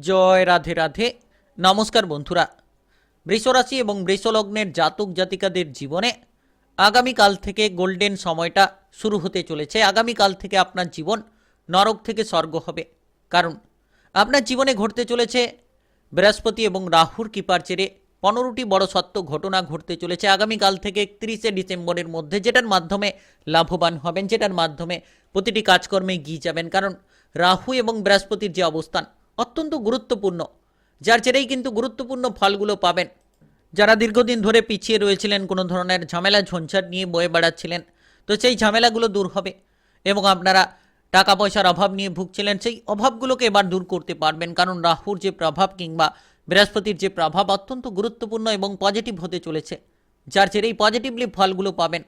জয় রাধে রাধে। নমস্কার বন্ধুরা। বৃষরাশি এবং বৃষলগ্নের জাতক জাতিকাদের জীবনে আগামীকাল থেকে গোল্ডেন সময়টা শুরু হতে চলেছে। আগামীকাল থেকে আপনার জীবন নরক থেকে স্বর্গ হবে। কারণ আপনার জীবনে ঘটতে চলেছে বৃহস্পতি এবং রাহুর কৃপার চেরে পনেরোটি বড় সত্য ঘটনা ঘটতে চলেছে। আগামীকাল থেকে একত্রিশে ডিসেম্বরের মধ্যে যেটার মাধ্যমে লাভবান হবেন, যেটার মাধ্যমে প্রতিটি কাজকর্মে গিয়ে যাবেন। কারণ রাহু এবং বৃহস্পতির যে অবস্থান অত্যন্ত গুরুত্বপূর্ণ। যার জেরেই কিন্তু গুরুত্বপূর্ণ ফলগুলো পাবেন। যারা দীর্ঘদিন ধরে পিছিয়ে রয়েছিলেন, কোনো ধরনের ঝামেলা ঝঞ্ঝাট নিয়ে বয়ে বেড়াচ্ছিলেন, তো সেই ঝামেলাগুলো দূর হবে এবং আপনারা টাকা পয়সার অভাব নিয়ে ভুগছিলেন, সেই অভাবগুলোকে এবার দূর করতে পারবেন। কারণ রাহুর যে প্রভাব কিংবা বৃহস্পতির যে প্রভাব অত্যন্ত গুরুত্বপূর্ণ এবং পজিটিভ হতে চলেছে। যার জেরেই পজিটিভলি ফলগুলো পাবেন।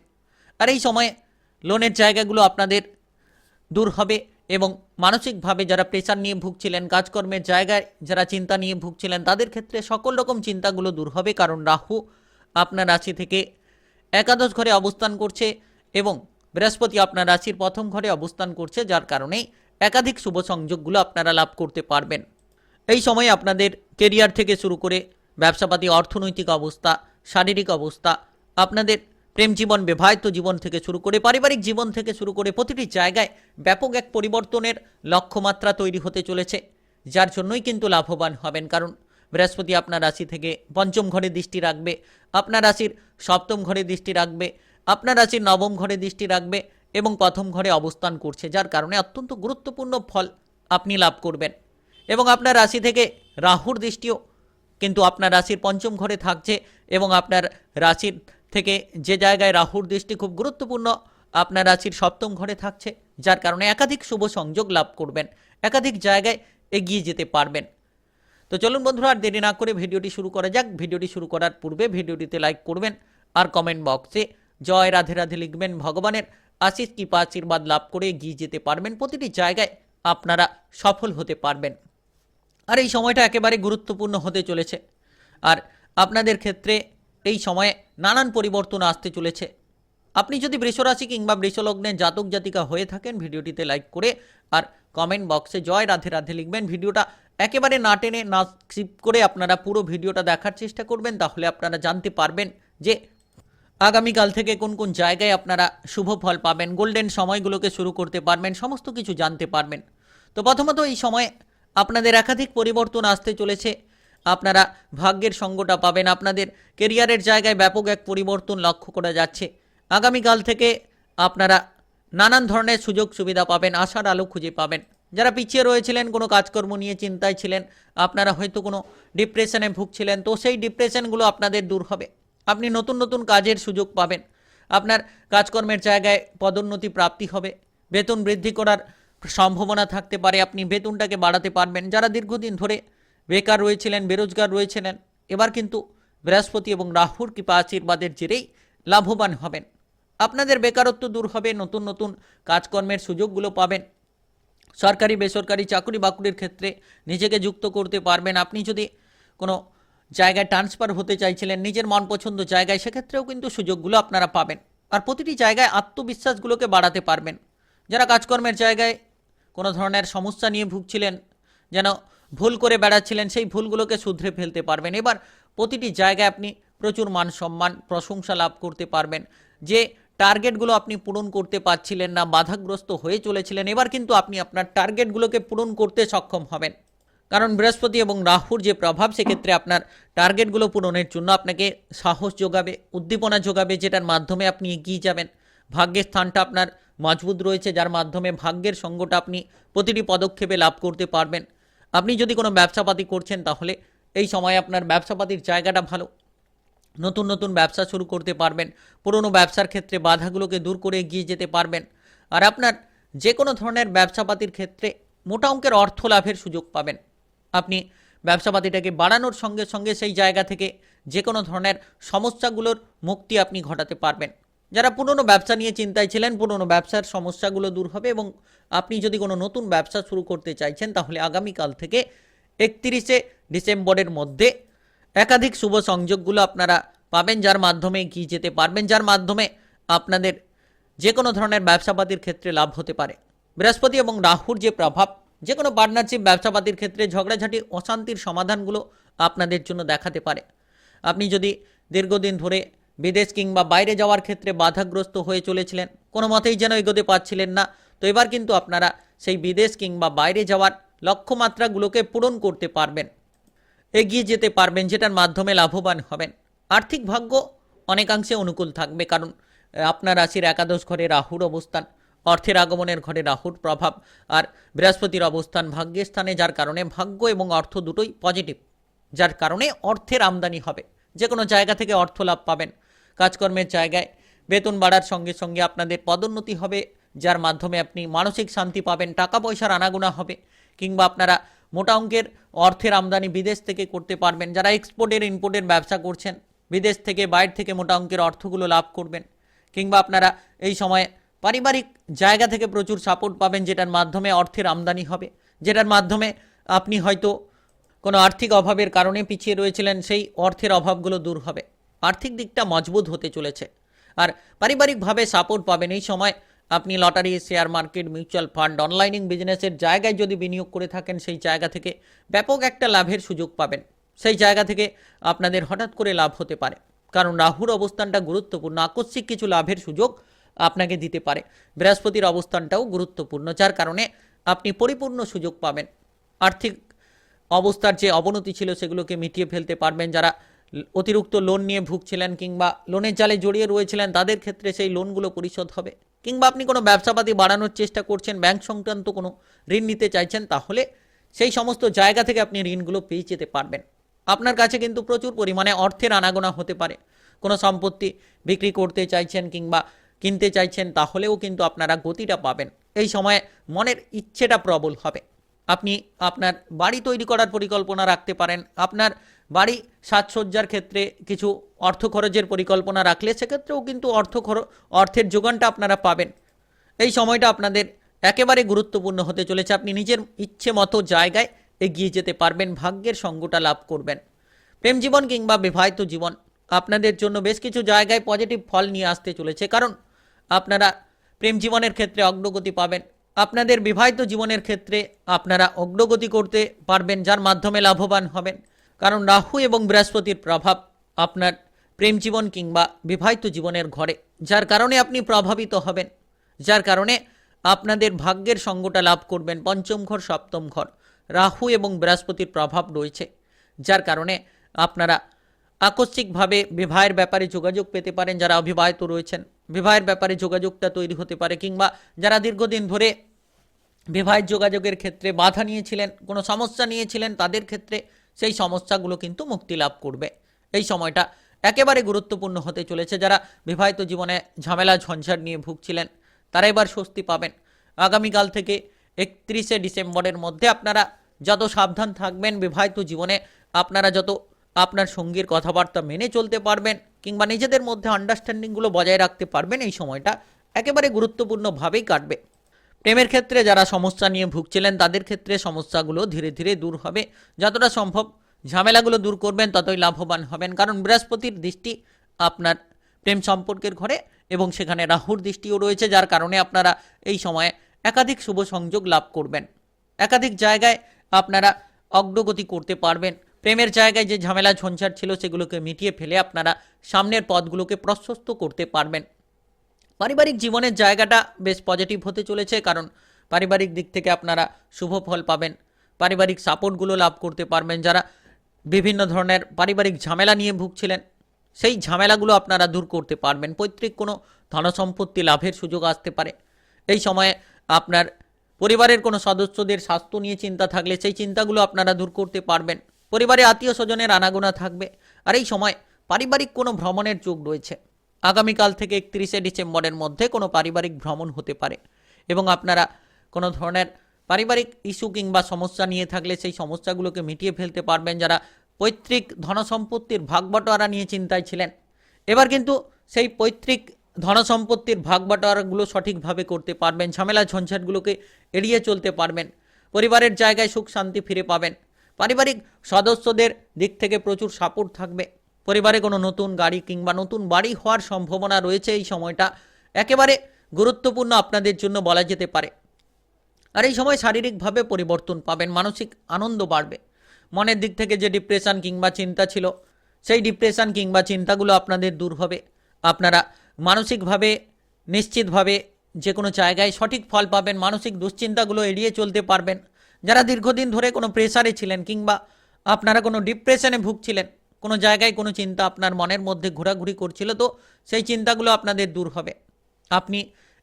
আর এই সময়ে লোনের জায়গাগুলো আপনাদের দূর হবে। এবং মানসিকভাবে যারা প্রেশার নিয়ে ভুগছিলেন, কাজকর্মের জায়গায় যারা চিন্তা নিয়ে ভুগছিলেন, তাদের ক্ষেত্রে সকল রকম চিন্তাগুলো দূর হবে। কারণ রাহু আপনার রাশি থেকে একাদশ ঘরে অবস্থান করছে এবং বৃহস্পতি আপনার রাশির প্রথম ঘরে অবস্থান করছে, যার কারণেই একাধিক শুভ সংযোগগুলো আপনারা লাভ করতে পারবেন। এই সময়ে আপনাদের কেরিয়ার থেকে শুরু করে ব্যবসাপাতি, অর্থনৈতিক অবস্থা, শারীরিক অবস্থা, আপনাদের প্রেম জীবন বিবাহিত জীবন থেকে শুরু করে, পারিবারিক জীবন থেকে শুরু করে প্রতিটি জায়গায় ব্যাপক এক পরিবর্তনের লক্ষ্যমাত্রা তৈরি হতে চলেছে, যার জন্যই কিন্তু লাভবান হবেন। কারণ বৃহস্পতি আপনার রাশি থেকে পঞ্চম ঘরে দৃষ্টি রাখবে, আপনার রাশির সপ্তম ঘরে দৃষ্টি রাখবে, আপনার রাশির নবম ঘরে দৃষ্টি রাখবে এবং প্রথম ঘরে অবস্থান করছে, যার কারণে অত্যন্ত গুরুত্বপূর্ণ ফল আপনি লাভ করবেন। এবং আপনার রাশি থেকে রাহুর দৃষ্টিও কিন্তু আপনার রাশির পঞ্চম ঘরে থাকছে এবং আপনার রাশির থেকে যে জায়গায় রাহুর দৃষ্টি খুব গুরুত্বপূর্ণ, আপনার রাশির সপ্তম ঘরে থাকছে, যার কারণে একাধিক শুভ সংযোগ লাভ করবেন, একাধিক জায়গায় এগিয়ে যেতে পারবেন। তো চলুন বন্ধুরা, আর দেরি না করে ভিডিওটি শুরু করা যাক। ভিডিওটি শুরু করার পূর্বে ভিডিওটিতে লাইক করবেন আর কমেন্ট বক্সে জয় রাধে রাধে লিখবেন ভগবানের। আশিস কৃপা আশীর্বাদ লাভ করে এগিয়ে যেতে পারবেন, প্রতিটি জায়গায় আপনারা সফল হতে পারবেন। আর এই সময়টা একেবারে গুরুত্বপূর্ণ হতে চলেছে। আর আপনাদের ক্ষেত্রে এই সময়ে নানান পরিবর্তন আসতে চলেছে। আপনি যদি বৃষরাশি কিংবা বৃষলগ্নের জাতক জাতিকা হয়ে থাকেন, ভিডিওটিতে লাইক করে আর কমেন্ট বক্সে জয় রাধে রাধে লিখবেন। ভিডিওটা একেবারে না টেনে, না স্কিপ করে আপনারা পুরো ভিডিওটা দেখার চেষ্টা করবেন, তাহলে আপনারা জানতে পারবেন যে আগামীকাল থেকে কোন কোন জায়গায় আপনারা শুভ ফল পাবেন, গোল্ডেন সময়গুলোকে শুরু করতে পারবেন, সমস্ত কিছু জানতে পারবেন। তো প্রথমত এই সময়ে আপনাদের একাধিক পরিবর্তন আসতে চলেছে। আপনারা ভাগ্যের সঙ্গটা পাবেন। আপনাদের কেরিয়ারের জায়গায় ব্যাপক এক পরিবর্তন লক্ষ্য করা যাচ্ছে। আগামীকাল থেকে আপনারা নানান ধরনের সুযোগ সুবিধা পাবেন, আশার আলো খুঁজে পাবেন। যারা পিছিয়ে রয়েছিলেন, কোনো কাজকর্ম নিয়ে চিন্তায় ছিলেন, আপনারা হয়তো কোনো ডিপ্রেশনে ভুগছিলেন, তো সেই ডিপ্রেশনগুলো আপনাদের দূর হবে। আপনি নতুন নতুন কাজের সুযোগ পাবেন। আপনার কাজকর্মের জায়গায় পদোন্নতি প্রাপ্তি হবে। বেতন বৃদ্ধি করার সম্ভাবনা থাকতে পারে। আপনি বেতনটাকে বাড়াতে পারবেন। যারা দীর্ঘদিন ধরে বেকার রয়েছিলেন, বেরোজগার রয়েছিলেন। এবার কিন্তু বৃহস্পতি এবং রাহুর কৃপা আশীর্বাদের জেরেই লাভবান হবেন। আপনাদের বেকারত্ব দূর হবে, নতুন নতুন কাজকর্মের সুযোগগুলো পাবেন। সরকারি, বেসরকারি চাকরি বাকরির ক্ষেত্রে নিজেকে যুক্ত করতে পারবেন। আপনি যদি কোনো জায়গায় ট্রান্সফার হতে চাইছিলেন, নিজের মন পছন্দ জায়গায়, সেক্ষেত্রেও কিন্তু সুযোগগুলো আপনারা পাবেন। আর প্রতিটি জায়গায় আত্মবিশ্বাসগুলোকে বাড়াতে পারবেন। যারা কাজকর্মের জায়গায় কোনো ধরনের সমস্যা নিয়ে ভুগছিলেন, যেন ভুল করে বেড়াচ্ছিলেন, সেই ভুলগুলোকে শুধরে ফেলতে পারবেন। এবার প্রতিটি জায়গায় আপনি প্রচুর মান সম্মান, প্রশংসা লাভ করতে পারবেন। যে টার্গেটগুলো আপনি পূরণ করতে পারছিলেন না, বাধাগ্রস্ত হয়ে চলেছিলেন, এবার কিন্তু আপনি আপনার টার্গেটগুলোকে পূরণ করতে সক্ষম হবেন। কারণ বৃহস্পতি এবং রাহুর যে প্রভাব, সেক্ষেত্রে আপনার টার্গেটগুলো পূরণের জন্য আপনাকে সাহস যোগাবে, উদ্দীপনা যোগাবে, যেটার মাধ্যমে আপনি এগিয়ে যাবেন। ভাগ্যের স্থানটা আপনার মজবুত রয়েছে, যার মাধ্যমে ভাগ্যের সঙ্গটা আপনি প্রতিটি পদক্ষেপে লাভ করতে পারবেন। আপনি যদি কোনো ব্যবসাপাতি করছেন, তাহলে এই সময় আপনার ব্যবসাপাতির জায়গাটা ভালো। নতুন নতুন ব্যবসা শুরু করতে পারবেন, পুরনো ব্যবসার ক্ষেত্রে বাধাগুলোকে দূর করে এগিয়ে যেতে পারবেন। আর আপনার যে কোনো ধরনের ব্যবসাপাতির ক্ষেত্রে মোটা অঙ্কের অর্থ লাভের সুযোগ পাবেন। আপনি ব্যবসাপাতিটাকে বাড়ানোর সঙ্গে সঙ্গে সেই জায়গা থেকে যে কোনো ধরনের সমস্যাগুলোর মুক্তি আপনি ঘটাতে পারবেন। যারা পুরনো ব্যবসা নিয়ে চিন্তায় ছিলেন, পুরনো ব্যবসার সমস্যাগুলো দূর হবে এবং আপনি যদি কোনো নতুন ব্যবসা শুরু করতে চাইছেন, তাহলে আগামীকাল থেকে একত্রিশে ডিসেম্বরের মধ্যে একাধিক শুভ সংযোগগুলো আপনারা পাবেন, যার মাধ্যমে এগিয়ে যেতে পারবেন, যার মাধ্যমে আপনাদের যে কোনো ধরনের ব্যবসাপাতির ক্ষেত্রে লাভ হতে পারে। বৃহস্পতি এবং রাহুর যে প্রভাব যে কোনো পার্টনারশিপ ব্যবসাপাতির ক্ষেত্রে ঝগড়াঝাটি, অশান্তির সমাধানগুলো আপনাদের জন্য দেখাতে পারে। আপনি যদি দীর্ঘদিন ধরে বিদেশ কিংবা বাইরে যাওয়ার ক্ষেত্রে বাধাগ্রস্ত হয়ে চলেছিলেন। কোনো মতেই যেন এগোতে পারছিলেন না। তো এবার কিন্তু আপনারা সেই বিদেশ কিংবা বাইরে যাওয়ার লক্ষ্যমাত্রাগুলোকে পূরণ করতে পারবেন, এগিয়ে যেতে পারবেন, যেটার মাধ্যমে লাভবান হবেন। আর্থিক ভাগ্য অনেকাংশে অনুকূল থাকবে, কারণ আপনার রাশির একাদশ ঘরে রাহুর অবস্থান, অর্থের আগমনের ঘরে রাহুর প্রভাব, আর বৃহস্পতির অবস্থান ভাগ্যের স্থানে, যার কারণে ভাগ্য এবং অর্থ দুটোই পজিটিভ, যার কারণে অর্থের আমদানি হবে। যে কোনো জায়গা থেকে অর্থ লাভ পাবেন। কাজকর্মের জায়গায়। বেতন বাড়ার সঙ্গে সঙ্গে আপনাদের পদোন্নতি হবে, যার মাধ্যমে আপনি মানসিক শান্তি পাবেন টাকা পয়সার আনাগোনা হবে, কিংবা আপনারা মোটা অঙ্কের অর্থের আমদানি বিদেশ থেকে করতে পারবেন, যারা এক্সপোর্টের, ইম্পোর্টের ব্যবসা করছেন, বিদেশ থেকে, বাইরে থেকে মোটা অঙ্কের অর্থগুলো লাভ করবেন, কিংবা আপনারা এই সময়ে পারিবারিক জায়গা থেকে প্রচুর সাপোর্ট পাবেন, যেটার মাধ্যমে অর্থের আমদানি হবে, যেটার মাধ্যমে আপনি হয়তো কোনো আর্থিক অভাবের কারণে পিছিয়ে রয়েছিলেন, সেই অর্থের অভাবগুলো দূর হবে। আর্থিক দিকটা মজবুত হতে চলেছে। আর পারিবারিকভাবে সাপোর্ট পাবেন এই সময়। আপনি lottery share market mutual fund অনলাইনিং বিজনেসের জায়গায় যদি বিনিয়োগ করে থাকেন, সেই জায়গা থেকে ব্যাপক একটা লাভের সুযোগ পাবেন। সেই জায়গা থেকে আপনাদের হঠাৎ করে লাভ হতে পারে। কারণ রাহুর অবস্থানটা গুরুত্বপূর্ণ, আকস্মিক কিছু লাভের সুযোগ আপনাকে দিতে পারে। বৃহস্পতির অবস্থানটাও গুরুত্বপূর্ণ, যার কারণে আপনি পরিপূর্ণ সুযোগ পাবেন। আর্থিক অবস্থার যে অবনতি ছিল, সেগুলোকে মিটিয়ে ফেলতে পারবেন। যারা অতিরিক্ত লোন নিয়ে ভুগছিলেন কিংবা লোনের জালে জড়িয়ে রয়েছিলেন, তাদের ক্ষেত্রে সেই লোনগুলো পরিশোধ হবে। কিংবা আপনি কোনো ব্যবসাপাতি বাড়ানোর চেষ্টা করছেন ব্যাংক সংক্রান্ত কোনো ঋণ নিতে চাইছেন, তাহলে সেই সমস্ত জায়গা থেকে আপনি ঋণগুলো পেয়ে যেতে পারবেন। আপনার কাছে কিন্তু প্রচুর পরিমাণে অর্থের আনাগোনা হতে পারে। কোনো সম্পত্তি বিক্রি করতে চাইছেন কিংবা কিনতে চাইছেন, তাহলেও কিন্তু আপনারা গতিটা পাবেন। এই সময়ে মনের ইচ্ছেটা প্রবল হবে। আপনি আপনার বাড়ি তৈরি করার পরিকল্পনা রাখতে পারেন। আপনার বাড়ি সাজসজ্জার ক্ষেত্রে কিছু অর্থ খরচের পরিকল্পনা রাখলে সেক্ষেত্রেও কিন্তু অর্থ খর, অর্থের যোগানটা আপনারা পাবেন। এই সময়টা আপনাদের একেবারে গুরুত্বপূর্ণ হতে চলেছে। আপনি নিজের ইচ্ছে মতো জায়গায় এগিয়ে যেতে পারবেন, ভাগ্যের সঙ্গটা লাভ করবেন। প্রেম জীবন কিংবা বিবাহিত জীবন আপনাদের জন্য বেশ কিছু জায়গায় পজিটিভ ফল নিয়ে আসতে চলেছে। কারণ আপনারা প্রেম জীবনের ক্ষেত্রে অগ্রগতি পাবেন। আপনাদের বিবাহিত জীবনের ক্ষেত্রে আপনারা অগ্রগতি করতে পারবেন, যার মাধ্যমে লাভবান হবেন। কারণ রাহু এবং বৃহস্পতির প্রভাব আপনার প্রেম জীবন কিংবা বিবাহিত জীবনের ঘরে, যার কারণে আপনি প্রভাবিত হবেন। যার কারণে আপনাদের ভাগ্যের সঙ্গটা লাভ করবেন, পঞ্চম ঘর, সপ্তম ঘর। রাহু এবং বৃহস্পতির প্রভাব রয়েছে, যার কারণে আপনারা আকস্মিকভাবে বিবাহের ব্যাপারে যোগাযোগ পেতে পারেন, যারা অবিবাহিত রয়েছেন। বিবাহের ব্যাপারে যোগাযোগটা তৈরি হতে পারে, কিংবা যারা দীর্ঘদিন ধরে বিবাহের যোগাযোগের ক্ষেত্রে বাধা নিয়েছিলেন, কোনো সমস্যা নিয়েছিলেন, তাদের ক্ষেত্রে সেই সমস্যাগুলো কিন্তু মুক্তি লাভ করবে। এই সময়টা একেবারে গুরুত্বপূর্ণ হতে চলেছে। যারা বিবাহিত জীবনে ঝামেলা, ঝঞ্ঝাট নিয়ে ভুগছিলেন, তারা এবার স্বস্তি পাবেন। আগামীকাল থেকে একত্রিশে ডিসেম্বরের মধ্যে আপনারা যত সাবধান থাকবেন বিবাহিত জীবনে, আপনারা যত আপনার সঙ্গীর কথাবার্তা মেনে চলতে পারবেন কিংবা নিজেদের মধ্যে আন্ডারস্ট্যান্ডিংগুলো বজায় রাখতে পারবেন, এই সময়টা একেবারে গুরুত্বপূর্ণভাবেই কাটবে। প্রেমের ক্ষেত্রে যারা সমস্যা নিয়ে ভুগছিলেন, তাদের ক্ষেত্রে সমস্যাগুলো ধীরে ধীরে দূর হবে। যতটা সম্ভব ঝামেলাগুলো দূর করবেন, ততই লাভবান হবেন। কারণ বৃহস্পতির দৃষ্টি আপনার প্রেম সম্পর্কের ঘরে এবং সেখানে রাহুর দৃষ্টিও রয়েছে, যার কারণে আপনারা এই সময়ে একাধিক শুভ সংযোগ লাভ করবেন। একাধিক জায়গায় আপনারা অগ্রগতি করতে পারবেন। প্রেমের জায়গায় যে ঝামেলা, ঝঞ্ঝাট ছিল, সেগুলোকে মিটিয়ে ফেলে আপনারা সামনের পথগুলোকে প্রশস্ত করতে পারবেন। পারিবারিক জীবনের জায়গাটা বেশ পজিটিভ হতে চলেছে, কারণ পারিবারিক দিক থেকে আপনারা শুভ ফল পাবেন। পারিবারিক সাপোর্টগুলো লাভ করতে পারবেন। যারা বিভিন্ন ধরনের পারিবারিক ঝামেলা নিয়ে ভুগছিলেন, সেই ঝামেলাগুলো আপনারা দূর করতে পারবেন। পৈতৃক কোনো ধনসম্পত্তি লাভের সুযোগ আসতে পারে। এই সময়ে আপনার পরিবারের কোনো সদস্যদের স্বাস্থ্য নিয়ে চিন্তা থাকলে সেই চিন্তাগুলো আপনারা দূর করতে পারবেন। পরিবারে আত্মীয় স্বজনের আনাগোনা থাকবে। আর এই সময় পারিবারিক কোনো ভ্রমণের যোগ রয়েছে। আগামীকাল থেকে একত্রিশে ডিসেম্বরের মধ্যে কোনো পারিবারিক ভ্রমণ হতে পারে এবং আপনারা কোনো ধরনের পারিবারিক ইস্যু কিংবা সমস্যা নিয়ে থাকলে সেই সমস্যাগুলোকে মিটিয়ে ফেলতে পারবেন যারা পৈতৃক ধনসম্পত্তির ভাগ বাটোয়ারা নিয়ে চিন্তায় ছিলেন। এবার কিন্তু সেই পৈতৃক ধনসম্পত্তির ভাগ বাটোয়ারাগুলো সঠিকভাবে করতে পারবেন, ঝামেলা ঝঞ্ঝাটগুলোকে এড়িয়ে চলতে পারবেন, পরিবারের জায়গায় সুখ শান্তি ফিরে পাবেন, পারিবারিক সদস্যদের দিক থেকে প্রচুর সাপোর্ট থাকবে। পরিবারে কোনো নতুন গাড়ি কিংবা নতুন বাড়ি হওয়ার সম্ভাবনা রয়েছে এই সময়টা একেবারে গুরুত্বপূর্ণ আপনাদের জন্য বলা যেতে পারে। আর এই সময় শারীরিকভাবে পরিবর্তন পাবেন, মানসিক আনন্দ বাড়বে। মনের দিক থেকে যে ডিপ্রেশন কিংবা চিন্তা ছিল, সেই ডিপ্রেশন কিংবা চিন্তাগুলো আপনাদের দূর হবে। আপনারা মানসিকভাবে, নিশ্চিতভাবে যে কোনো জায়গায় সঠিক ফল পাবেন, মানসিক দুশ্চিন্তাগুলো এড়িয়ে চলতে পারবেন। যারা দীর্ঘদিন ধরে কোনো প্রেসারে ছিলেন কিংবা আপনারা কোনো ডিপ্রেশনে ভুগছিলেন কোনো জায়গায় কোনো চিন্তা আপনার মনের মধ্যে ঘোরাঘুরি করছিল, তো সেই চিন্তাগুলো আপনাদের দূর হবে। আপনি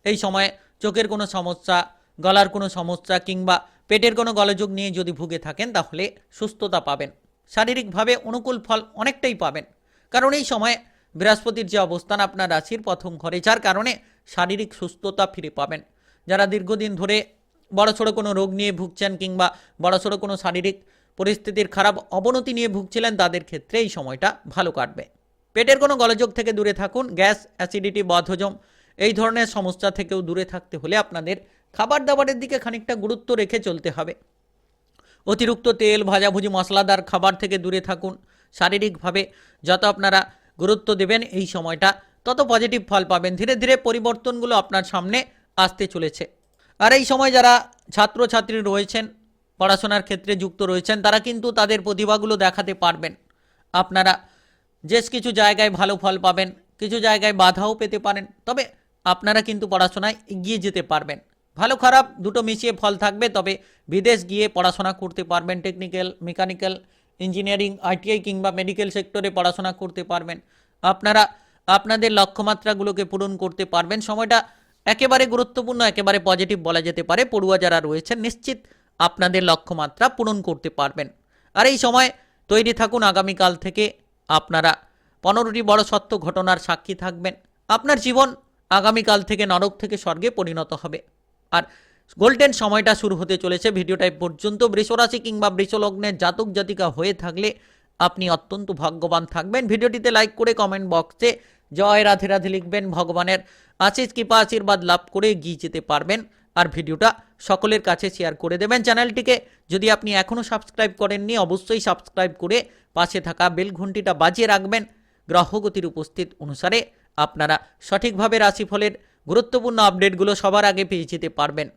এই সময়ে চোখের কোনো সমস্যা, গলার কোনো সমস্যা কিংবা পেটের কোনো গলযোগ নিয়ে যদি ভুগে থাকেন, তাহলে সুস্থতা পাবেন। শারীরিকভাবে অনুকূল ফল অনেকটাই পাবেন। কারণ এই সময়ে বৃহস্পতির যে অবস্থান, আপনার রাশির প্রথম ঘরে, যার কারণে শারীরিক সুস্থতা ফিরে পাবেন। যারা দীর্ঘদিন ধরে বড়সড় কোনো রোগ নিয়ে ভুগছেন কিংবা বড়সড় কোনো শারীরিক পরিস্থিতির খারাপ অবনতি নিয়ে ভুগছিলেন তাদের ক্ষেত্রে এই সময়টা ভালো কাটবে। পেটের কোনো গলযোগ থেকে দূরে থাকুন, গ্যাস, অ্যাসিডিটি, বদহজম, এই ধরনের সমস্যা থেকেও দূরে থাকতে হলে আপনাদের খাবার দাবারের দিকে খানিকটা গুরুত্ব রেখে চলতে হবে। অতিরিক্ত তেল, ভাজাভুজি, মশলাদার খাবার থেকে দূরে থাকুন। শারীরিকভাবে যত আপনারা গুরুত্ব দেবেন এই সময়টা তত পজিটিভ ফল পাবেন। ধীরে ধীরে পরিবর্তনগুলো আপনার সামনে আসতে চলেছে। আর এই সময় যারা ছাত্রছাত্রী রয়েছেন পড়াশোনার ক্ষেত্রে যুক্ত রয়েছেন, তারা কিন্তু তাদের প্রতিভাগুলো দেখাতে পারবেন। আপনারা বেশ কিছু জায়গায় ভালো ফল পাবেন, কিছু জায়গায় বাধাও পেতে পারেন, তবে আপনারা কিন্তু পড়াশোনায় এগিয়ে যেতে পারবেন। ভালো খারাপ দুটো মিশিয়ে ফল থাকবে, তবে বিদেশ গিয়ে পড়াশোনা করতে পারবেন, টেকনিক্যাল, মেকানিক্যাল, ইঞ্জিনিয়ারিং, আইটিআই কিংবা মেডিকেল সেক্টরে পড়াশোনা করতে পারবেন। আপনারা আপনাদের লক্ষ্যমাত্রাগুলোকে পূরণ করতে পারবেন। সময়টা একেবারে গুরুত্বপূর্ণ, একেবারে পজিটিভ বলা যেতে পারে। পড়ুয়া যারা রয়েছেন, নিশ্চিত আপনাদের লক্ষ্যমাত্রা পূরণ করতে পারবেন। আর এই সময় তৈরি থাকুন, আগামীকাল থেকে আপনারা পনেরোটি বড় সত্য ঘটনার সাক্ষী থাকবেন। আপনার জীবন আগামীকাল থেকে নরক থেকে স্বর্গে পরিণত হবে। আর গোল্ডেন সময়টা শুরু হতে চলেছে, ভিডিওটা এই পর্যন্ত। বৃষরাশি কিংবা বৃষলগ্নের জাতক জাতিকা হয়ে থাকলে আপনি অত্যন্ত ভাগ্যবান থাকবেন। ভিডিওটিতে লাইক করে কমেন্ট বক্সে জয় রাধে রাধে লিখবেন। ভগবানের আশিস কৃপা, আশীর্বাদ লাভ করে এগিয়ে যেতে পারবেন। আর ভিডিওটা সকলের কাছে শেয়ার করে দেবেন। চ্যানেলটিকে যদি আপনি এখনও সাবস্ক্রাইব করেননি, অবশ্যই সাবস্ক্রাইব করে পাশে থাকা বেল ঘন্টিটা বাজিয়ে রাখবেন। গ্রহগতির উপস্থিত অনুসারে আপনারা সঠিকভাবে রাশিফলের গুরুত্বপূর্ণ আপডেটগুলো সবার আগে পেয়ে যেতে পারবেন।